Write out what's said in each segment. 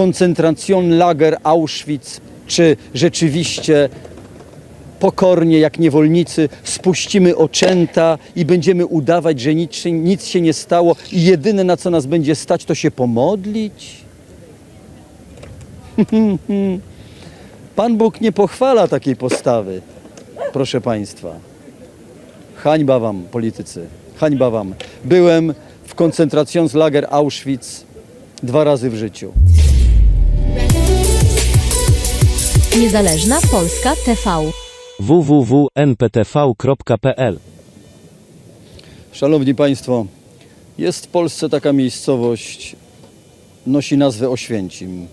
koncentracjonlager Auschwitz, czy rzeczywiście pokornie, jak niewolnicy, spuścimy oczęta i będziemy udawać, że nic, nic się nie stało i jedyne na co nas będzie stać, to się pomodlić? Pan Bóg nie pochwala takiej postawy, proszę Państwa. Hańba Wam, politycy, hańba Wam. Byłem w koncentracjonslager Auschwitz dwa razy w życiu. Niezależna Polska TV. www.nptv.pl Szanowni Państwo, jest w Polsce taka miejscowość, nosi nazwę Oświęcim.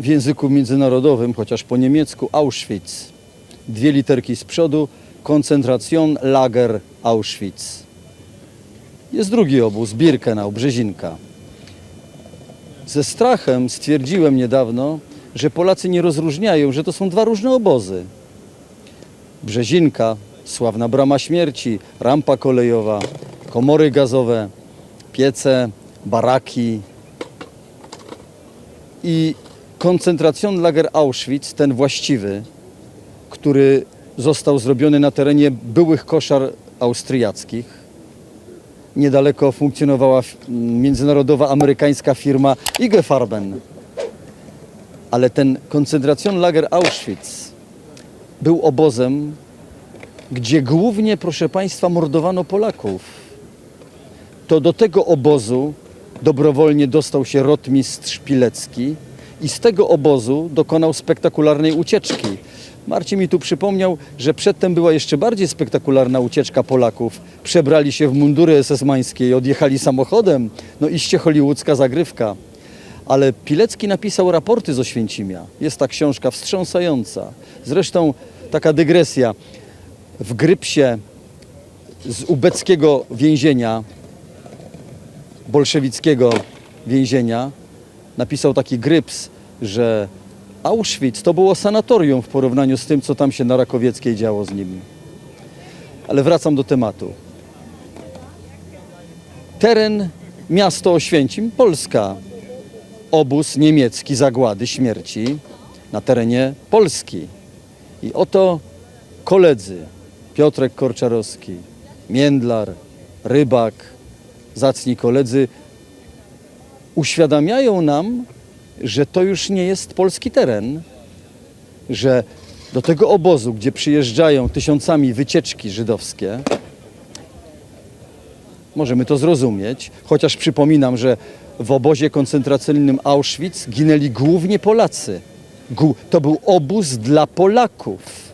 W języku międzynarodowym, chociaż po niemiecku Auschwitz. Dwie literki z przodu, Koncentracjon Lager Auschwitz. Jest drugi obóz, Birkenau, Brzezinka. Ze strachem stwierdziłem niedawno, że Polacy nie rozróżniają, że to są dwa różne obozy. Brzezinka, sławna brama śmierci, rampa kolejowa, komory gazowe, piece, baraki. I koncentracjonlager Auschwitz, ten właściwy, który został zrobiony na terenie byłych koszar austriackich. Niedaleko funkcjonowała międzynarodowa amerykańska firma IG Farben. Ale ten koncentracjonlager Auschwitz był obozem, gdzie głównie, proszę Państwa, mordowano Polaków. To do tego obozu dobrowolnie dostał się rotmistrz Pilecki i z tego obozu dokonał spektakularnej ucieczki. Marcin mi tu przypomniał, że przedtem była jeszcze bardziej spektakularna ucieczka Polaków. Przebrali się w mundury SS-mańskie i odjechali samochodem. No iście hollywoodzka zagrywka. Ale Pilecki napisał raporty z Oświęcimia. Jest ta książka wstrząsająca. Zresztą taka dygresja. W Grypsie z ubeckiego więzienia, bolszewickiego więzienia, napisał taki Gryps, że Auschwitz to było sanatorium w porównaniu z tym, co tam się na Rakowieckiej działo z nim. Ale wracam do tematu. Teren miasto Oświęcim, Polska. Obóz niemiecki zagłady śmierci na terenie Polski. I oto koledzy Piotrek Korczarowski, Międlar, Rybak, zacni koledzy uświadamiają nam, że to już nie jest polski teren, że do tego obozu, gdzie przyjeżdżają tysiącami wycieczki żydowskie, możemy to zrozumieć, chociaż przypominam, że w obozie koncentracyjnym Auschwitz ginęli głównie Polacy. To był obóz dla Polaków.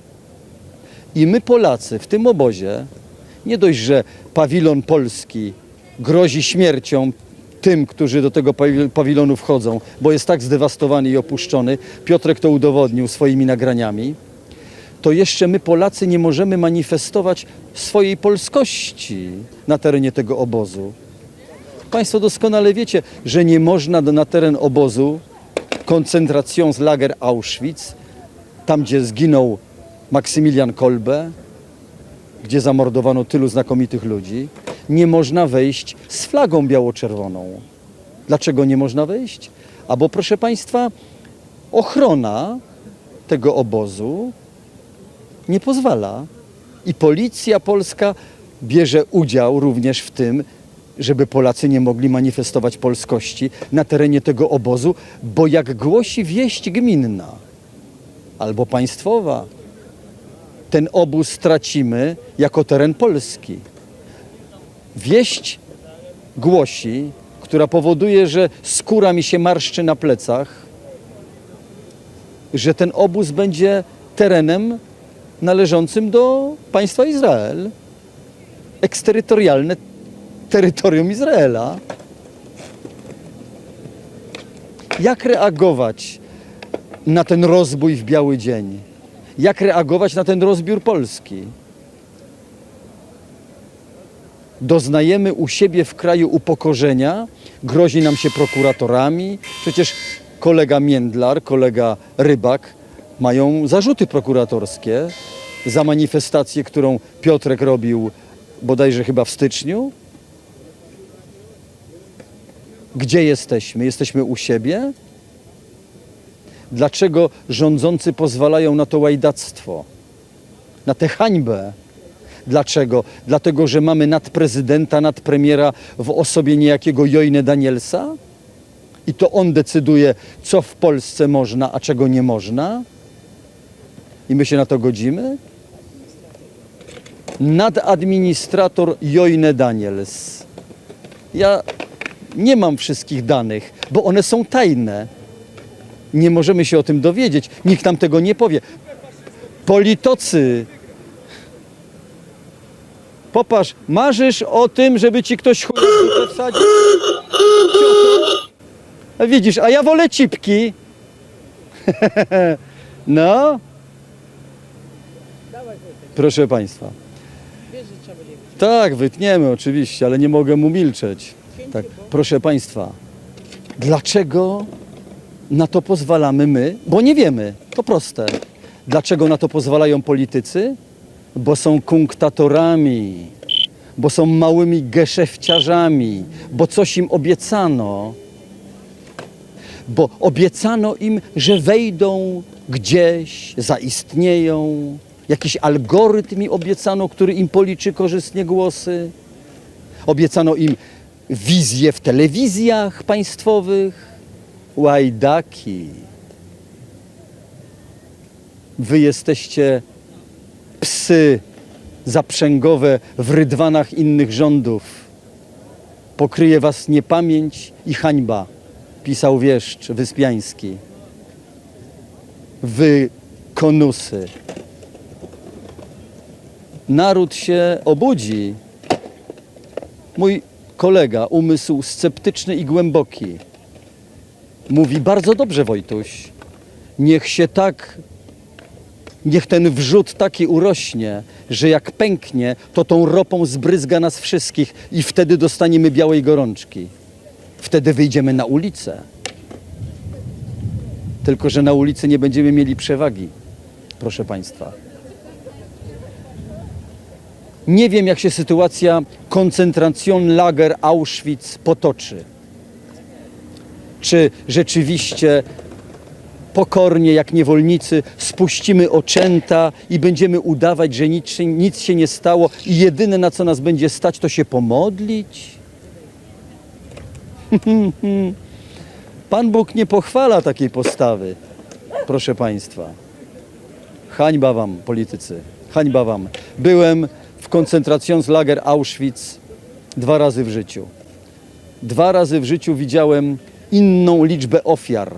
I my Polacy w tym obozie, nie dość, że pawilon polski grozi śmiercią tym, którzy do tego pawi- pawilonu wchodzą, bo jest tak zdewastowany i opuszczony, Piotrek to udowodnił swoimi nagraniami, to jeszcze my Polacy nie możemy manifestować swojej polskości na terenie tego obozu. Państwo doskonale wiecie, że nie można na teren obozu Konzentracjonslager Auschwitz, tam gdzie zginął Maksymilian Kolbe, gdzie zamordowano tylu znakomitych ludzi, nie można wejść z flagą biało-czerwoną. Dlaczego nie można wejść? A bo proszę Państwa, ochrona tego obozu nie pozwala. I policja polska bierze udział również w tym, żeby Polacy nie mogli manifestować polskości na terenie tego obozu, bo jak głosi wieść gminna albo państwowa, ten obóz stracimy jako teren Polski. Wieść głosi, która powoduje, że skóra mi się marszczy na plecach, że ten obóz będzie terenem należącym do państwa Izrael. Eksterytorialne terytorium Izraela. Jak reagować na ten rozbój w biały dzień? Jak reagować na ten rozbiór Polski? Doznajemy u siebie w kraju upokorzenia, grozi nam się prokuratorami. Przecież kolega Międlar, kolega Rybak mają zarzuty prokuratorskie za manifestację, którą Piotrek robił bodajże chyba w styczniu. Gdzie jesteśmy? Jesteśmy u siebie? Dlaczego rządzący pozwalają na to łajdactwo? Na tę hańbę? Dlaczego? Dlatego, że mamy nadprezydenta, nadpremiera w osobie niejakiego Jojne Danielsa? I to on decyduje, co w Polsce można, a czego nie można? I my się na to godzimy? Nadadministrator Jojne Daniels. Ja nie mam wszystkich danych, bo one są tajne. Nie możemy się o tym dowiedzieć. Nikt nam tego nie powie. Politocy. Popatrz, marzysz o tym, żeby ci ktoś chuj wsadził? Widzisz, a ja wolę cipki. no. Proszę Państwa. Tak, wytniemy oczywiście, ale nie mogę mu milczeć. Tak, proszę Państwa, dlaczego na to pozwalamy my? Bo nie wiemy, to proste. Dlaczego na to pozwalają politycy? Bo są kunktatorami, bo są małymi geszefciarzami, bo coś im obiecano. Bo obiecano im, że wejdą gdzieś, zaistnieją. Jakiś algorytm im obiecano, który im policzy korzystnie głosy. Obiecano im wizje w telewizjach państwowych. Łajdaki. Wy jesteście psy zaprzęgowe w rydwanach innych rządów. Pokryje was niepamięć i hańba, pisał wieszcz Wyspiański. Wy konusy. Naród się obudzi. Mój kolega, umysł sceptyczny i głęboki, mówi bardzo dobrze, Wojtuś. Niech się tak Niech ten wrzód taki urośnie, że jak pęknie, to tą ropą zbryzga nas wszystkich i wtedy dostaniemy białej gorączki. Wtedy wyjdziemy na ulicę. Tylko, że na ulicy nie będziemy mieli przewagi, proszę Państwa. Nie wiem, jak się sytuacja koncentracjon-lager Auschwitz potoczy. Czy rzeczywiście pokornie, jak niewolnicy, spuścimy oczęta i będziemy udawać, że nic, nic się nie stało i jedyne na co nas będzie stać, to się pomodlić? Pan Bóg nie pochwala takiej postawy, proszę Państwa. Hańba Wam, politycy, hańba Wam. Byłem koncentracjonslager Auschwitz dwa razy w życiu. Dwa razy w życiu widziałem inną liczbę ofiar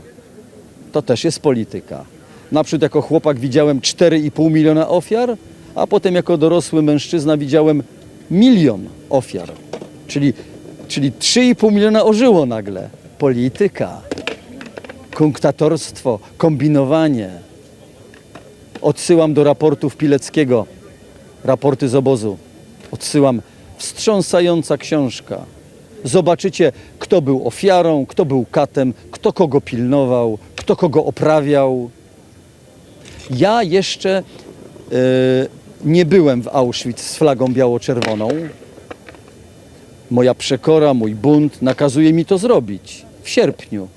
to też jest polityka. Na przykład jako chłopak widziałem 4,5 miliona ofiar, a potem jako dorosły mężczyzna widziałem milion ofiar. Czyli, czyli 3,5 miliona ożyło nagle. Polityka, kunktatorstwo, kombinowanie. Odsyłam do raportów Pileckiego, raporty z obozu. Odsyłam. Wstrząsająca książka. Zobaczycie, kto był ofiarą, kto był katem, kto kogo pilnował, kto kogo oprawiał. Ja jeszcze e, nie byłem w Auschwitz z flagą biało-czerwoną. Moja przekora, mój bunt nakazuje mi to zrobić w sierpniu.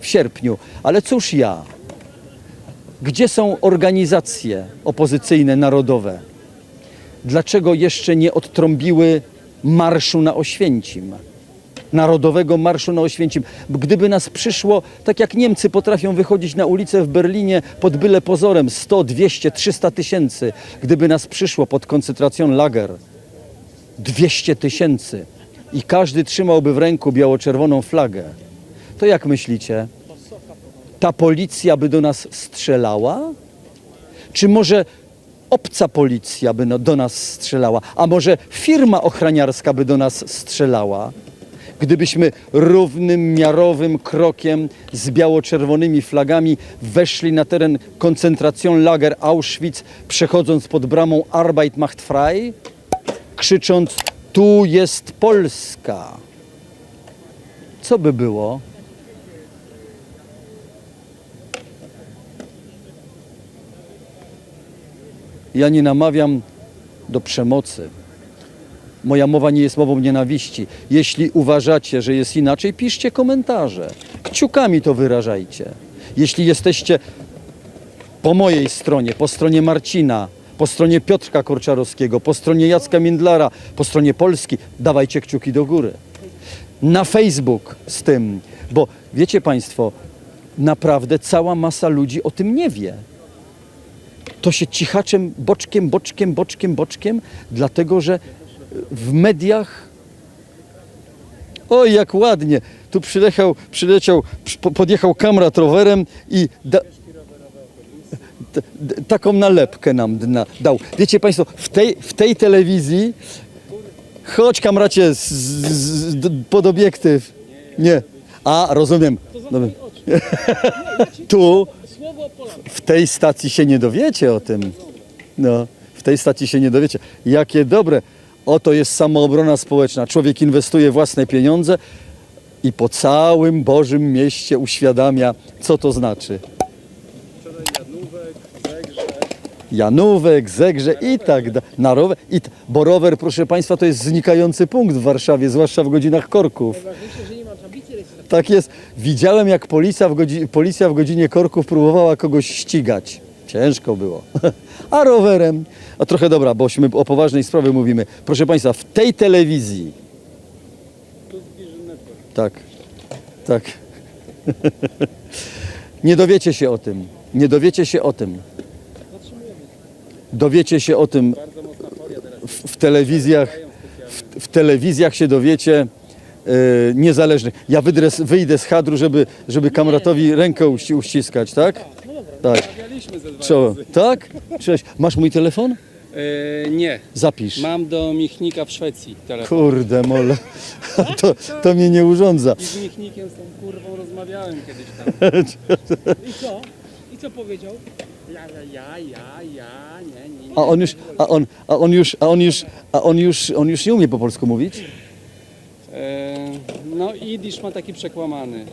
W sierpniu. Ale cóż ja? Gdzie są organizacje opozycyjne, narodowe? Dlaczego jeszcze nie odtrąbiły marszu na Oświęcim? Narodowego Marszu na Oświęcim. Gdyby nas przyszło, tak jak Niemcy potrafią wychodzić na ulicę w Berlinie pod byle pozorem 100, 200, 300 tysięcy, gdyby nas przyszło pod koncentracją lager 200 tysięcy i każdy trzymałby w ręku biało-czerwoną flagę, to jak myślicie? Ta policja by do nas strzelała? Czy może obca policja by do nas strzelała? A może firma ochraniarska by do nas strzelała? Gdybyśmy równym, miarowym krokiem z biało-czerwonymi flagami weszli na teren koncentracjon lager Auschwitz, przechodząc pod bramą Arbeit macht frei, krzycząc tu jest Polska. Co by było? Ja nie namawiam do przemocy. Moja mowa nie jest mową nienawiści. Jeśli uważacie, że jest inaczej, piszcie komentarze. Kciukami to wyrażajcie. Jeśli jesteście po mojej stronie, po stronie Marcina, po stronie Piotrka Korczarowskiego, po stronie Jacka Mindlara, po stronie Polski, dawajcie kciuki do góry. Na Facebook z tym, bo wiecie Państwo, naprawdę cała masa ludzi o tym nie wie. To się cichaczem, boczkiem, boczkiem, boczkiem, boczkiem, dlatego że w mediach Oj, jak ładnie. Tu przyleciał, przyleciał przy- po- podjechał kamrat rowerem i da, t- d- taką nalepkę nam dna, dał. Wiecie Państwo, w tej, w tej telewizji, chodź kamracie z, z, z, pod obiektyw. Nie. A, rozumiem. Tu, w tej stacji się nie dowiecie o tym. No, w tej stacji się nie dowiecie. Jakie dobre. Oto jest samoobrona społeczna. Człowiek inwestuje własne pieniądze i po całym Bożym mieście uświadamia, co to znaczy. Janówek, Zegrze i tak dalej. Na rower, i bo rower, proszę Państwa, to jest znikający punkt w Warszawie, zwłaszcza w godzinach korków. Najważniejsze, że nie mam tablicy rejestracyjnej. Tak jest. Widziałem, jak policja w, godzi- policja w godzinie korków próbowała kogoś ścigać. Ciężko było. A rowerem. A trochę dobra, bośmy o poważnej sprawie mówimy. Proszę Państwa, w tej telewizji. Tak. Tak. Nie dowiecie się o tym. Nie dowiecie się o tym. Dowiecie się o tym w, w telewizjach. W, w telewizjach się dowiecie niezależnych. Ja wydres, wyjdę z kadru, żeby, żeby kamratowi rękę uści, uściskać, tak? Tak. Rozmawialiśmy ze dwa Co? razy. Tak? Cześć. Masz mój telefon? E, nie. Zapisz. Mam do Michnika w Szwecji telefon. Kurde mole. To, to mnie nie urządza. I z Michnikiem z tą kurwą rozmawiałem kiedyś tam. I co? I co powiedział? Ja, ja, ja, ja, ja, nie, nie, nie. A on już, a on, a on już, a on już, a on już, on już nie umie po polsku mówić? E, no Idisz ma taki przekłamany.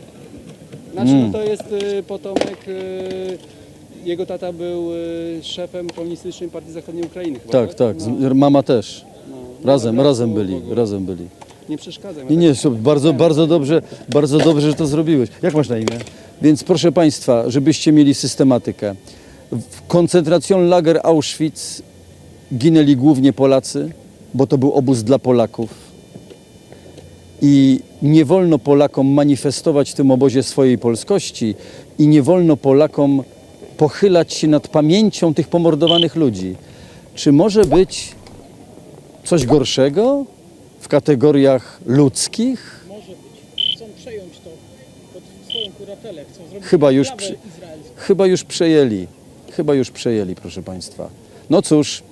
Znaczy Mm. no to jest e, potomek, e, jego tata był e, szefem komunistycznej partii zachodniej Ukrainy chyba, Tak, tak. No, Z- Mama też. no. Razem, ma razem braku byli, ogóle. razem byli. Nie przeszkadzaj. Nie, nie, super, bardzo, bardzo dobrze, bardzo dobrze, że to zrobiłeś. Jak masz na imię? Więc proszę Państwa, żebyście mieli systematykę. W koncentracjon lager Auschwitz ginęli głównie Polacy, bo to był obóz dla Polaków. I nie wolno Polakom manifestować w tym obozie swojej polskości i nie wolno Polakom pochylać się nad pamięcią tych pomordowanych ludzi. Czy może być coś gorszego w kategoriach ludzkich? Może być. Chcą przejąć to pod swoją kuratelę. Chcą zrobić Chyba już przy- izraelską. Chyba już przejęli. Chyba już przejęli, proszę Państwa. No cóż,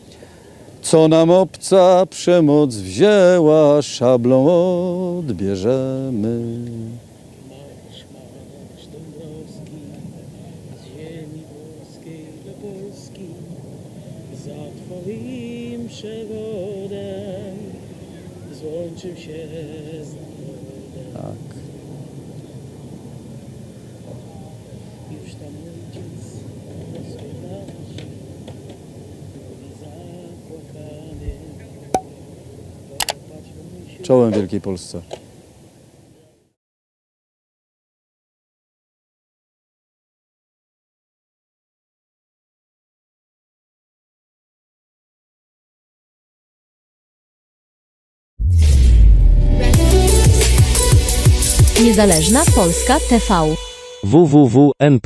co nam obca przemoc wzięła, szablą odbierzemy. Twoim przewodem złączył się z narodem. Tak. Już tam ojciec rozpytasz, mówi zapłakany. Popatrz, mamusiu, Czołem Wielkiej Polsce. Niezależna Polska TV. www.nptv.pl